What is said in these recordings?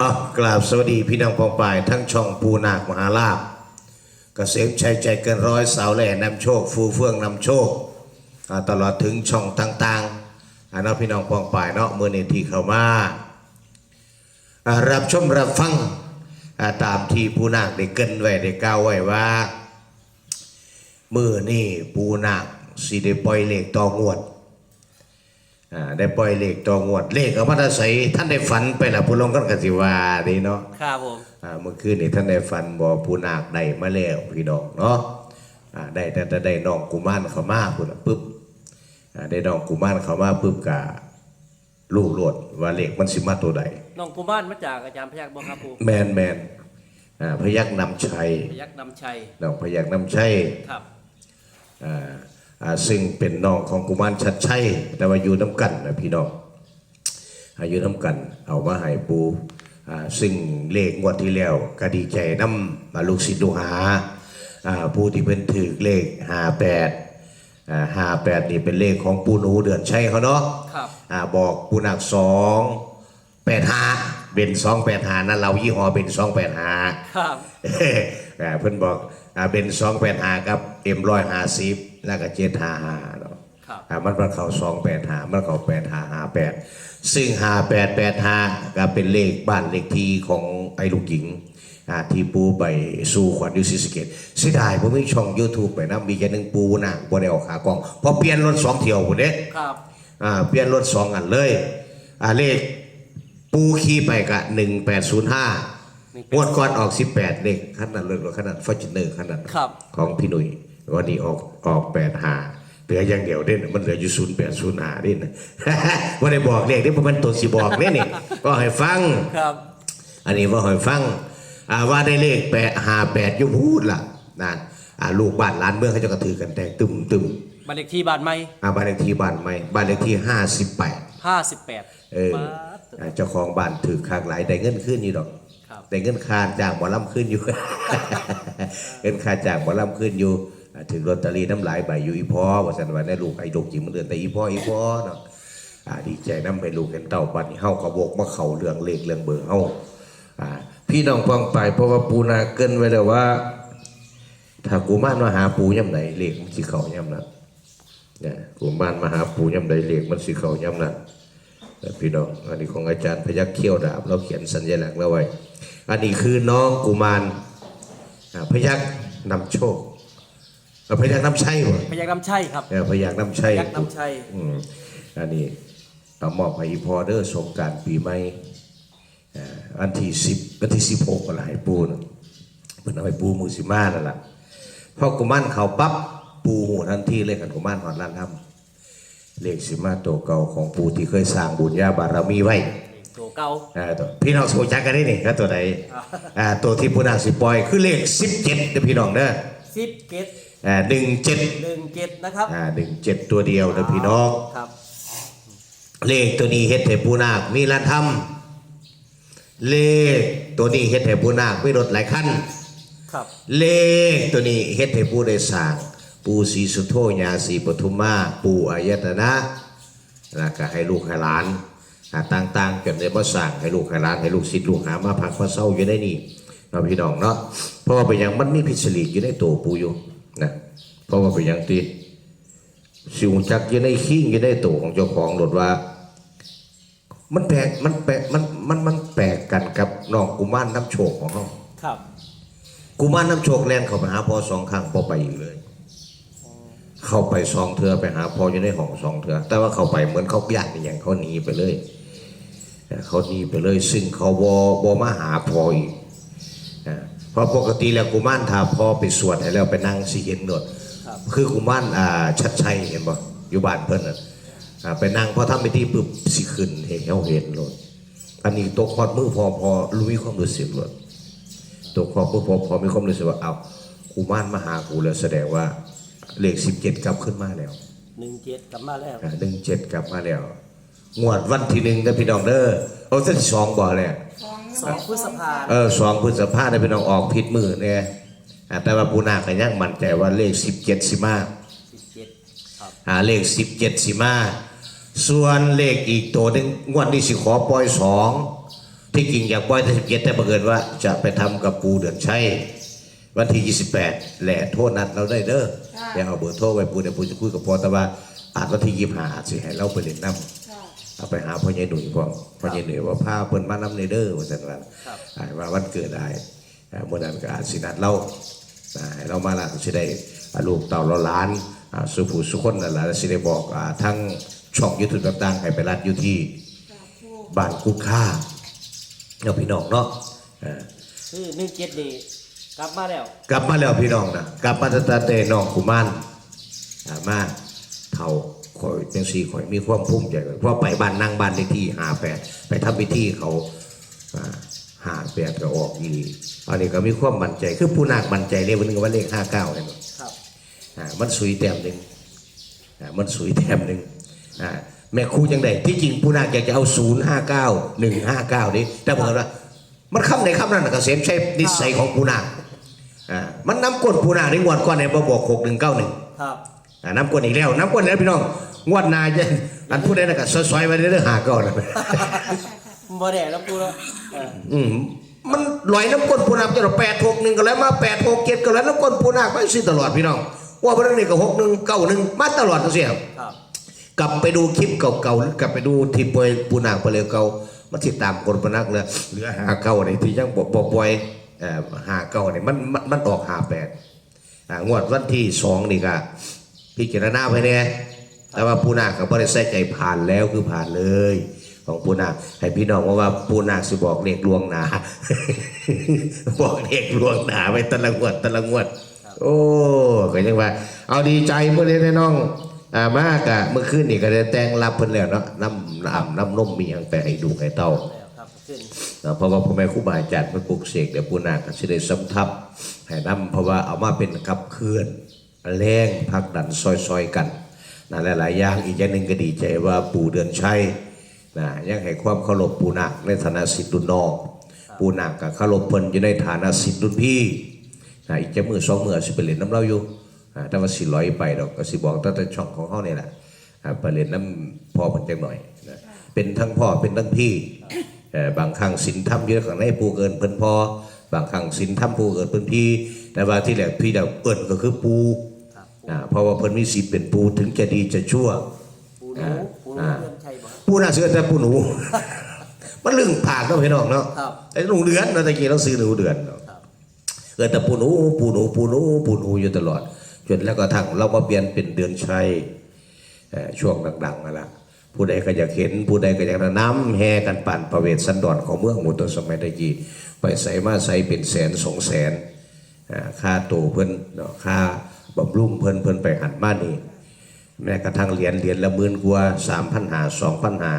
อะกราบสวัสดีพี่น้องปองปาย ทั้งช่องปูนาคมหาลาภเกษมชัยใจเกินร้อยสาวแหล่นำโชค ฟูเฟื่องนำโชคตลอดถึงช่องต่างๆอะเนะพี่น้องปองปายเนาะเมื่อนี้ที่เข้ามารับชมรับฟังตามที่ปูนาคได้เกินไว้ได้กล่าวไว้ว่าเมื่อนี่ปูนาคสิได้ปล่อยเลขต่องวดอ่า ได้ปล่อยเลขตัวงวด เลขเอามาตาใสท่านได้ฝันไปละผู้ลงกันกสิว่าดีเนาะครับผมอ่าเมื่อคืนนี่ท่านได้ฝันบ่ผู้นาคได้มาแล้วพี่น้องเนาะอ่าได้แต่แต่ได้น้องกุมารเข้ามาพุ่นน่ะปึ๊บอ่าได้น้องกุมารเข้ามาปึ๊บกะลูกโลดว่าเลขมันสิมาตัวใดน้องกุมารมาจากอาจารย์พยักบ่ครับผมแมนแมนอ่าพยักนำชัยพยักนำชัยน้องพยักนำชัยครับอ่าอ่า ซึ่งเป็นน้องของกุมารชัดชัยแต่ว่าอยู่น้ำกันนะพี่น้องอายุน้ำกัน เอามาให้ปูอ่าซึ่งเลขงวดที่แล้วก็ดีใจน้ำมาลูกศิษย์ลูกหาอ่าผู้ที่เป็นถือเลขห้าแปดห้าแปดนี่เป็นเลขของปูหนูเดือนชัยเขาเนาะครับอ่าบอกปูหนักสองแปดห้าเป็นสองแปดห้านั่นเรายี่ห้อเป็นสองแปดห้าครับอ่าเพิ่นบอกอ่าเป็นสองแปดหากับเอ็มร้อยห้าสิบ แล้วก็เจ็ดหาหาเนาะครับอ่ามันมันเข้าสองแปดหามันเข้าแปดหาหาแปดซึ่งหาแปดแปดหาก็เป็นเลขบ้านเลขที่ของไอ้ลูกหญิงอ่าที่ปูไปสู่ขวัญอยูซิสเกตเสียดายผมมีช่อง YouTube ไปนะมีแค่หนึ่งปูนะบ่ได้ออกขากล้องเพอเปลี่ยนรถสองเที่ยวพุ่นเด้ครับอ่าเปลี่ยนรถสองอันเลยอ่าเลขปูขี่ไปกะหนึ่งแปดศูนย์ห้างวดก่อนออกสิบแปดเลขขนาดเลยรถขนาดฟอร์จูเนอร์ขนาดครับของพี่หนุ่ย วันนี้ออกออกแปดหาเหลืออย่างเดียวเด่นมันเหลืออยู่ศูนย์แปดศูนย์หาเด่นว่าได้บอกเลขที่มันตัวสีบอกเนี่ยนี่ก็ให้ฟังครับ อันนี้ว่าให้ฟังอ่าว่าได้เลขแปดหาแปดอยู่พูดล่ะนั่นอ่าลูกบ้านร้านเมืองเขาจะกระถือกันแตกตึมตึมบ้านเลขที่บ้านใหม่อ่าบ้านเลขที่บ้านไม่บ้านเลขที่ห้าสิบแปด58เออป๊าดอ่าเจ้าของบ้านถือคางหลายได้เงินขึ้นอยู่ดอกครับได้เงินคาจากหมอลำขึ้นอยู่เงินคาจากหมอลำขึ้นอยู่อ่า ถึงลอตเตอรี่น้ำหลายใบอยู่อีพ่อว่าสันวันได้ลูกไอ้ลูกจิงมันเดือนแต่อีพ่ออีพ่อเนาะอ่าดีใจน้ำไปลูกเห็นเต่าปันนี้เฮากระบอกมาเข่าเรื่องเลขเรื่องเบอร์เฮาพี่น้องฟังไปเพราะว่าปูนาเกินไว้แล้วว่า ถ้ากูมานมาหาปูย่ำไหนเลขมันสิเข่าย่ำนั้นเนี่ยกูมานมาหาปูย่ำไหนเลขมันสิเข่าย่ำนั้นพี่น้องอันนี้ของอาจารย์พยัคฆ์เขี้ยวดาบเราเขียนสัญลักษณ์แล้วไว้ อันนี้คือน้องกุมารพยัคฆ์นำโชค เอ่อพยัคฆ์นำชัยบ่พยักนำชัยครับเออพยัคฆ์นำชัยพยักนำชัยอืมอันนี้เอามอบให้อีพอเดอร์สงกรารปีใหม่อ่าอันที่สิบอันที่สิบหกก็หลายปูนะเพิ่นเอาไปปูมือสิมานั่นล่ะพอกุมารเขาปั๊บปูหูทันทีเลยกันกุมารหอดล้านทำเลขสิมาตัวเก่าของปูที่เคยสร้างบุญญาบารมีไว้ ตัวเก่า อ่าตัวพี่น้องสู้จักกันได้นี่ครับตัวใดอ่าตัวที่ผู้นางสิปล่อยคือเลขสิบเจ็ดเด้อพี่น้องเด้อ10เกต อ่าหนึ่งเจ็ด17นะครับอ่าหนึ่งเจ็ดตัวเดียวเด้อพี่น้องครับ เลขตัวนี้เฮ็ดให้ผู้นาคมีลานธรรมเลขตัวนี้เฮ็ดให้ผู้นาคมีรถหลายคันครับ เลขตัวนี้เฮ็ดให้ผู้ได้สร้างปู่ศรีสุโธญาศรีปทุมมาปู่อายตนะแล้วก็ให้ลูกให้หลานอ่าต่างๆจนได้มาสร้างให้ลูกให้หลานให้ลูกศิษย์ลูกหามาพักมาเศร้าอยู่ได้นี่เนาะพี่น้องเนาะเพราะว่าเป็นอย่างมันมีพิษลีกอยู่ในตัวปู่อยู่ นะเพราะว่าเป็นอย่างตีสิวจักอยู่ในขิงอยู่ในตัวของเจ้าของรถว่า มันแปลกมันแปลกมันมันมันแปลกกันกับน้องกุมารน้ำโชคของเขาครับ กุมารน้ำโชคแล่นเข้าไปหาพ่อสองครั้งพ่อไปอีกเลย เข้าไปสองเทือไปหาพ่ออยู่ในห้องสองเทือแต่ว่าเข้าไปเหมือนเขาญาติอย่างเขาหนีไปเลยเออเขาหนีไปเลย ซึ่งเขาบอบอมาหาพ่ออีก เออเพราะปกติแล้วกุมารถ้าพ่อไปสวดให้แล้วไปนั่งสิเห็นหนวดครับคือกุมารอ่าชัดชัยเห็นบ่อยู่บ้านเพิ่นน่ะอ่าไปนั่งพอทำไปที่ปุ๊บสิขึ้นเห็นเขาเห็นโลดอันนี้ตัวคอดมือพอพอรู้มีความรู้สึกโลดตัวครอบครัวพอพอมีความรู้สึกว่าเอากูมานมาหากูแล้วแสดงว่าเลขสิบเจ็ดกลับขึ้นมาแล้ว17กลับมาแล้วหนึ่งเจ็ดกลับมาแล้วงวดวันที่หนึ่งนะพี่น้องเด้อเอาเส้นสองบ่เล ย2พฤษภาเออสองพฤษภาเนี่ยพี่น้องออกผิดมือเนี่ยอ่าแต่ว่าปูนาคก็ยังมั่นใจว่าเลขสิบเจ็ดสิมา17ครับหาเลขสิบเจ็ดสิมาส่วนเลขอีกตัวหนึ่งงวดนี้สิขอปล่อยสองที่จริงอยากปล่อยที่สิบเจ็ดแต่บังเอิญว่าจะไปทำกับปูเดือนชัยวันที่ 28 แหล่โทษนัดเราได้เด้อเดี๋ยวเอาเบอร์โทรไว้ปูเดี๋ยวปูจะคุยกับพอแต่ว่าอาจวันที่ยี่ห้าอาจสิให้เราไปเล่นน้ำ เอาไปหาพ่อใหญ่หนุ่ยพ่อพ่อใหญ่หนุ่ยว่าพาเพิ่นมาน้ำในเด้อว่าจังนั้นครับอ่าว่าวันเกิดได้อ่าเมื่อนั้นก็อาจสินัดเราอ่าให้เรามาละก็สิได้อ่าลูกเต่าเราล้านอ่าสุผู้สุคนนั่นแหละสิได้บอกอ่าทั้งช่องยูทูบต่างๆให้ไปรัดอยู่ที่บ้านกุดค่าเอาพี่น้องเนาะอ่าคือหนึ่งเจ็ดนี่กลับมาแล้ว กลับมาแล้วพี่น้องนะกลับมาตั้งแต่น้องกุมารอ่ามาเท่า ข่อยจังสี่ข่อยมีความภูมิใจเพราะไปบ้านนั่งบ้านเลขที่หาแปดไปทำพิธีเขาหาแปดก็ออกอีอันนี้ก็มีความมั่นใจคือผู้นาคมั่นใจเลขวันนึงว่าเลขห้าเก้าเนี่ยครับอ่ามันสุยแต้มหนึ่งอ่ามันสุยแต้มหนึ่งอ่าแม่ครูจังไดที่จริงผู้นาคอยากจะเอาศูนย์ห้าเก้าหนึ่งห้าเก้านี่แต่บอกว่ามันคำในคำนั้นนะเกษมใช้นิสัยของผู้นาคอ่ามันน้ำกลดผู้นาคในงวดก่อนในบ่บอกหกหนึ่งเก้าหนึ่งครับอ่าน้ำกลดอีกแล้วน้ำกลดแล้วพี่น้อง งวดหนาจะอันผู้ใดนะก็ซอยๆไว้เรื่อยๆหาเก้านะบ่ได้แล้วปูแล้วเอออืมมันลอยน้ำก้นปูนาคจะแปดหกหนึ่งก็แล้วมาแปดหกเจ็ดก็แล้วน้ำก้นปูนาคไปสิตลอดพี่น้องว่าเรื่องนี้ก็หกหนึ่งเก้าหนึ่งมาตลอดทั้งเสียครับกลับไปดูคลิปเก่าๆหรือกลับไปดูที่ปล่อยปูนาคไปเลยเก่ามาติดตามคนปนักเลยเหลือหาเก้าเนี่ยที่ยังบอกปล่อยเอ่อหาเก้าเนี่ยมันมันมันออกหาแปดอ่างวดวันที่สองนี่ก็พิจารณาไปเนี่ย แต่ว่าปูนาคกับบริษัทใจผ่านแล้วคือผ่านเลย ของปูนาคให้พี่น้องว่าว่าปูนาคสิบอกเลขลวงหนา บอกเลขลวงหนาไปแตะละงวดแตะละงวด โอ้ก็ยังว่า เอาดีใจเมื่อนี้ได้น้องอ่ามากอะเมื่อคืนนี่ก็ได้แต่งรับเพิ่นแล้วเนาะน้ำน้ำน้ำนมมีหยังไปให้ดูให้เต้าแล้วครับขึ้นเนาะเพราะว่าพ่อแม่ครูบาอาจารย์เพิ่นปลุกเสกเดี๋ยวปูนาคก็สิได้สำทับให้นํเพราะว่าเอามาเป็นขับเคลื่อนแรงผลักดันซอยๆกัน นะหลายๆอย่างอีกอย่างหนึ่งก็ดีใจว่าปู่เดือนชัยนะยังให้ความเคารพปู่นาคในฐานะสิทธิ์รุ่นน้องปู่นาคก็เคารพเพิ่นอยู่ในฐานะสิทธิ์รุ่นพี่อ่าอีกจะมือสองมือสิไปเล่นน้ำเราอยู่อ่าแต่ว่าสิร้อยไปดอกก็สิบอกตั้งแต่ช่องของเขาเนี่ยแหละไปเล่นน้ำพ่อเพิ่นจังหน่อยนะเป็นทั้งพ่อเป็นทั้งพี่เอ่บางครั้งสินทำเยอะข้างในปู่เกินเพิ่นพ่อบางครั้งสินทำปู่เกินเพิ่นพี่แต่ว่าที่แหลกพี่เดาเอิ้นก็คือปูครับ อ่าเพราะว่าเพิ่นมีสิทธิ์เป็นปูถึงจะดีจะชั่ว ปูหนูปูหนูอ่าเพื่อนชัยบ่ครับปูน่าเชื่อแต่ปูหนู มันลึงผ่านเนาะพี่น้องเนาะครับ ไอ้หนูเดือนเราตะกี้เราซื้อหนูเดือนเนาะ ครับ เกิดแต่ปูหนูปูหนูปูหนูปูหนูอยู่ตลอด จนแล้วก็ทั้งเรามาเปลี่ยนเป็นเดือนชัยเอ่อช่วงดังๆนั่นละผู้ใดก็อยากเห็น ผู้ใดก็อยากน้ำแห่กันปั่นประเวทสันดอนของเมืองหมุตสมัยตะกี้ไปใส่มาใส่เป็นแสนสองแสนอ่าค่าตัวเพิ่นเนาะค่า บำรุงเพิ่นเพิ่นไปหันมานี่แม้กระทั่งเหรียญเหรียญละหมื่นกว่าสามพันหาสองพันหา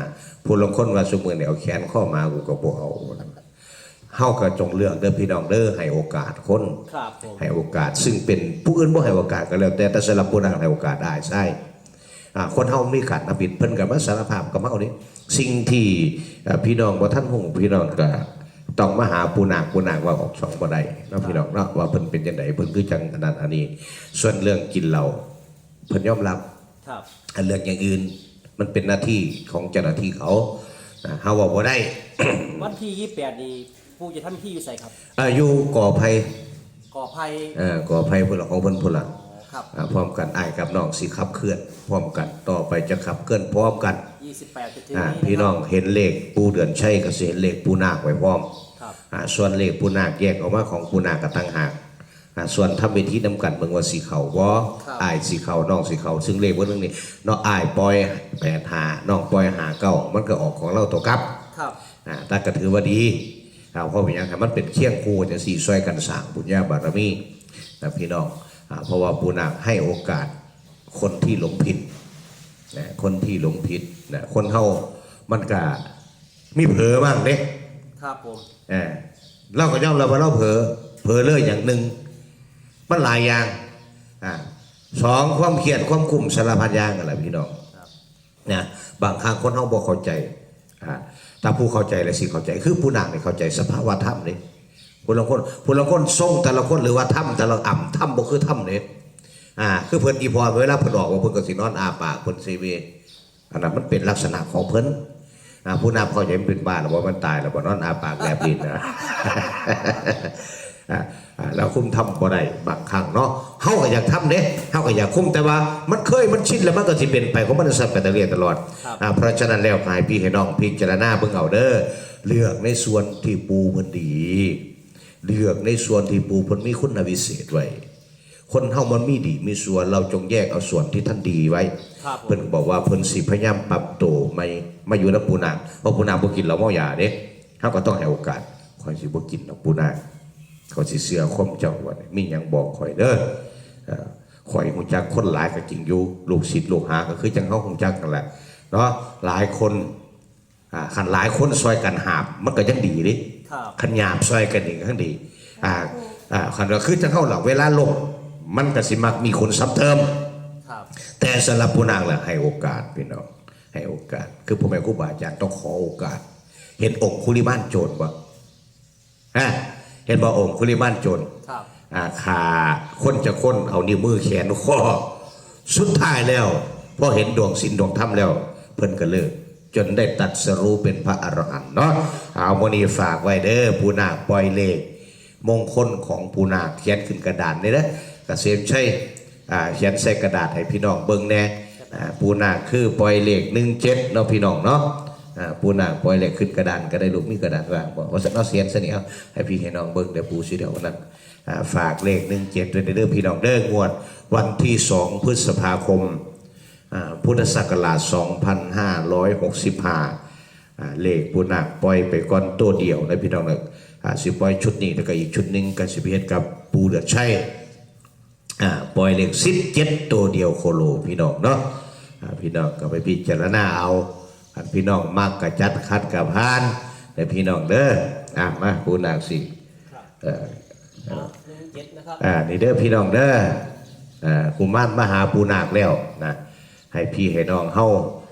ผู้ลางคนว่าสมือเนี่ยเอาแขนข้อมากูก็บ่เอาเฮาก็จงเลือกเด้อพี่น้องเด้อให้โอกาสคนครับผมให้โอกาส ซึ่งเป็นผู้อื่นบ่ให้โอกาสก็แล้ว แต่แต่สำหรับผู้นั้นให้โอกาสได้ใช่อ่าคนเฮามีขาดนับผิดเพิ่นก็มาสารภาพกับเฮานี่สิ่งที่อ่าพี่น้องบ่ท่านฮู้พี่น้องก็ ต้องมาหาปูนางปูนางว่าออกช่องบ่ได้เนาะพี่น้องเนาะว่าเพิ่นเป็นจังไดเพิ่นคือจังอันนั้นอันนี้ ส่วนเรื่องกินเหล้าเพิ่นยอมรับครับอันเรื่องอย่างอื่นมันเป็นหน้าที่ของเจ้าหน้าที่เขานะเฮาว่าบ่ได้ วันที่ยี่แปดนี่ปูจะทำที่อยู่ใส่ครับอายุก่อภัยก่อภัยเอ่อก่อภัยพุ่นละของเพิ่นพุ่นละอ๋อครับอ่าพร้อมกันอ้ายกับน้องสิขับเคลื่อน พร้อมกันต่อไปจะขับเคลื่อนพร้อมกัน ยี่สิบแปดจะถึงอ่านี้พี่น้องเห็นเลขปูเดือนชัยก็สิเห็นเลขปูนาคไว้พร้อมครับ อ่าส่วนเลขปูนาคแยกออกมาของปูนาคกับตั้งหากอ่าส่วนทำเวทีนำกันเบิ่งว่าสีเขาบ่อ้ายสีเขาน้องสีเขาซึ่งเลขว่านึงนี่น้องอ้ายปล่อย8หาน้องปล่อยหาเก้ามันก็ออกของเราตัวกลับ ครับ อ่าแต่ก็ถือว่าดีเอาเพราะเป็นหยังไงมันเป็นเคียงคู่จะสี่ซอยกันสร้างบุญญาบารมีนะพี่น้องอ่าเพราะว่าปูนาคให้โอกาสคนที่หลงผิด นะคนที่หลงผิดนะคนเฮามันก็มีเผลอบ้างเด้ครับผมเออเราก็ยอมรับว่าเราเผลอเผลอเลยอย่างหนึ่งมันหลายอย่างอ่าสองความเครียดความคุมสารพัดอย่างกันแหละพี่น้องครับนะบางครั้งคนเฮาบ่เข้าใจอ่าถ้าผู้เข้าใจและสิเข้าใจ คือผู้นางนี่เข้าใจสภาวะธรรมนี่ผู้ละคนผู้ละคนทรงแต่ละคนหรือว่าธรรมแต่ละอ่ำธรรมบ่คือธรรมนี่ อ่าคือเพิ่นอีพอเวลาเพิ่นออกว่าเพิ่นก็สินอนอาปากเพิ่นซีเวอันนั้นมันเป็นลักษณะของเพิ่นอ่าผู้นำเขาจะเป็นบ้าหรือว่ามันตายหรือว่านอนอาปากแลบลิ้นนะอ่าอ่าเราคุมทำบ่ได้บางครั้งเนาะเฮาก็อยากทำเด้เฮาก็อยากคุมแต่ว่ามันเคยมันชินแล้วมันก็สิเป็นไปของมันสัตว์แบตเตอรี่ตลอดครับอ่าเพราะฉะนั้นแล้วให้พี่ให้น้องพิจารณาเบิ่งเอาเด้อเลือกในส่วนที่ปูเพิ่นดี เลือกในส่วนที่ปูเพิ่นมีคุณวิเศษไว้ คนเฮามันมีดีมีส่วนเราจงแยกเอาส่วนที่ท่านดีไว้ ครับผม เพิ่นก็บอกว่าเพิ่นสิพยายามปรับตัวไม่มาอยู่กับปูนางเพราะปูนางบ่กินเหล้าเมายาเด้เฮาก็ต้องให้โอกาสข่อยสิบ่กินดอกปูนางเขาสิเชื่อคมเจ้าว่ามีหยังบอกข่อยเด้อเอ่อข่อยฮู้จักคนหลายก็จริงอยู่ลูกศิษย์ลูกหาก็คือจังเฮาฮู้จักกันแหละเนาะหลายคนอ่าคันหลายคนซอยกันหาบมันก็ยังดีเดิครับ ขันหยาบซอยกันอีกทั้งดี อ่า อ่าขันก็คือจะเข้าหลักเวลาลง มันก็สิมักมีคนซ้ำเติมครับแต่สำหรับผู้นางล่ะให้โอกาสพี่น้องให้โอกาส คือพ่อแม่ครูบาอาจารย์ต้องขอโอกาส เห็นองค์คุลิมานโจรบ่ฮะเห็นบ่องค์คุลิมานโจรครับอ่าขาคนจะค้นเอานิ้วมือแขนข้อสุดท้ายแล้วพอเห็นดวงสินดวงธรรมแล้ว เพิ่นก็เลิกจนได้ตัดสรู้เป็นพระอรหันต์เนาะเอาโมนีฝากไว้เด้อปูนาคปล่อยเลขมงคลของปูนาคเขียนขึ้นกระดานนี่นะก เกษมใช่อ่าเขียนใส่กระดาษให้พี่น้องเบิ่งแน่ปูนาคือปล่อยเลขหนึ่งเจ็ดเนาะพี่น้องเนาะปูนาปล่อยเลขขึ้นกระดานก็ได้ลูกมีกระดาษวางบอกว่าสักเนาะเสียนเสนียวให้พี่ให้น้องเบิ่งเดี๋ยวปูสิเดี๋ยวนั้นฝากเลขหนึ่งเจ็ดด้วยเด้อพี่น้องเด้องวด วันที่สองพฤษภาคมพุทธศักราช 2565อ่าเลขปุนาปล่อยไปก่อนตัวเดียวนะพี่น้องเนอะสิปล่อยชุดนี้แล้วก็อีกชุดหนึ่งก็สิบเฮ็ดกับปูเดือดใช่ ปล่อยเลขสิบเจ็ดตัวเดียวโคโลพี่น้องเนาะอ่าพี่น้องก็ไปพิจารณาเอาอันพี่น้องมากกระจัดคัดกับพานแต่พี่น้องเด้ออะมาปูนาคสิครับเอออ่าหนึ่งเจ็ดนะครับอ่านี่เด้อพี่น้องเด้ออ่ากุมารมหาปูนาคแล้วนะให้พี่ให้น้องเฮา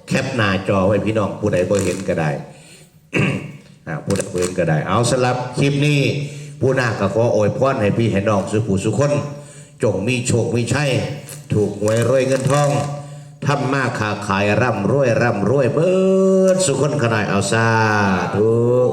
แคปหน้าจอไว้พี่น้องผู้ใดบ่เห็นก็ได้อ่าผู้ใดบ่เห็นก็ได้ เอาสำหรับคลิปนี้ปูนาคก็ขออวยพรให้พี่ให้น้องสุผู้สุคน จงมีโชคมีชัยถูกหวยรวยเงินทองทำมาค้าขายร่ำรวยร่ำรวยเบิดสุคนขนาดเอาซาถูก